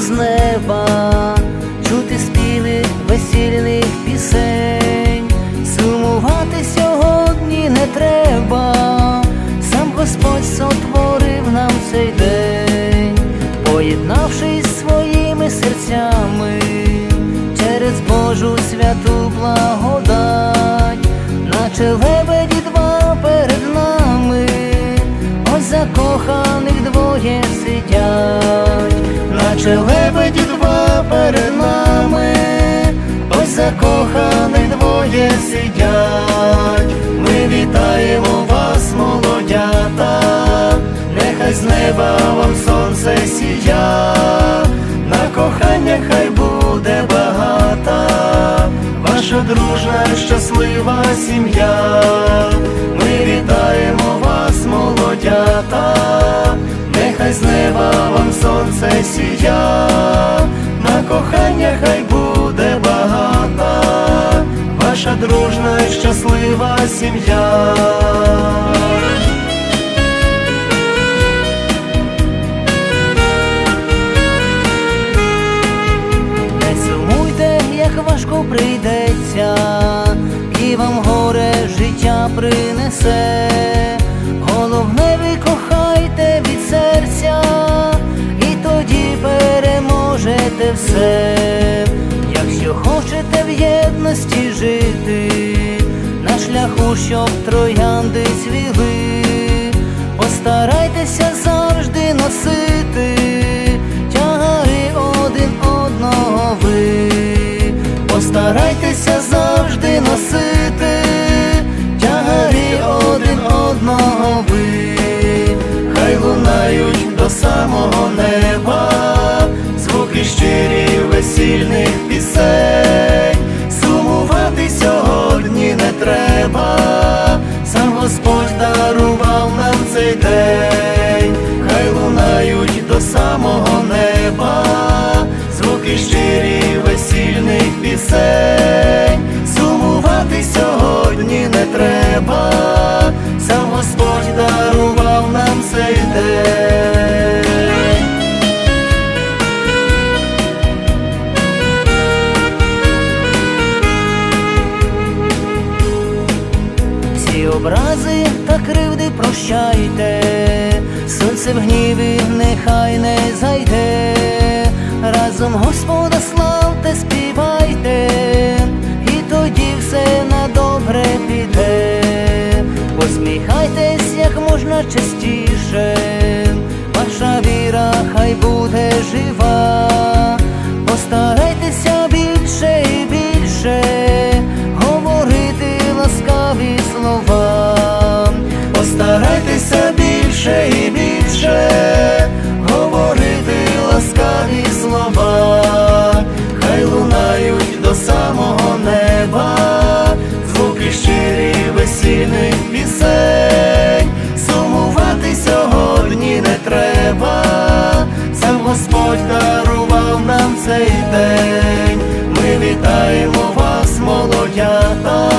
з неба, чути співи весільних пісень, сумувати сьогодні не треба, сам Господь сотворив нам цей день, поєднавшись своїми серцями через Божу святу благодать, закоханих двоє сидять, наче лебеді два перед нами, ось закоханих двоє сидять, ми вітаємо вас, молодята, нехай з неба вам сонце сія, на кохання хай буде багата, ваша дружна щаслива сім'я, ми вітаємо вас, молодята, нехай з неба вам сонце сія, на кохання хай буде багата, ваша дружна і щаслива сім'я. Не сумуйте, як важко прийдеться, і вам горе життя принесе. Переможете все. Якщо хочете в єдності жити, на шляху, щоб троянди цвіли, постарайтеся завжди носити тягари один одного ви, постарайтеся завжди носити тягарі один одного ви, хай лунають до самого неба, звуки щирі весільних пісень, сумувати сьогодні не треба, сам Господь дарував нам цей день, хай лунають до самого неба, звуки щирі весільних пісень, сумувати сьогодні не треба, сам Господь дарував нам цей день. Образи та кривди прощайте, сонце в гніві нехай не зайде, разом Господа славте, співайте, і тоді все на добре піде, посміхайтесь як можна частіше, ваша віра хай буде жива, більше і більше говорити ласкаві слова, хай лунають до самого неба, звуки щирі весільних пісень, сумувати сьогодні не треба, сам Господь дарував нам цей день, ми вітаємо вас, молодята,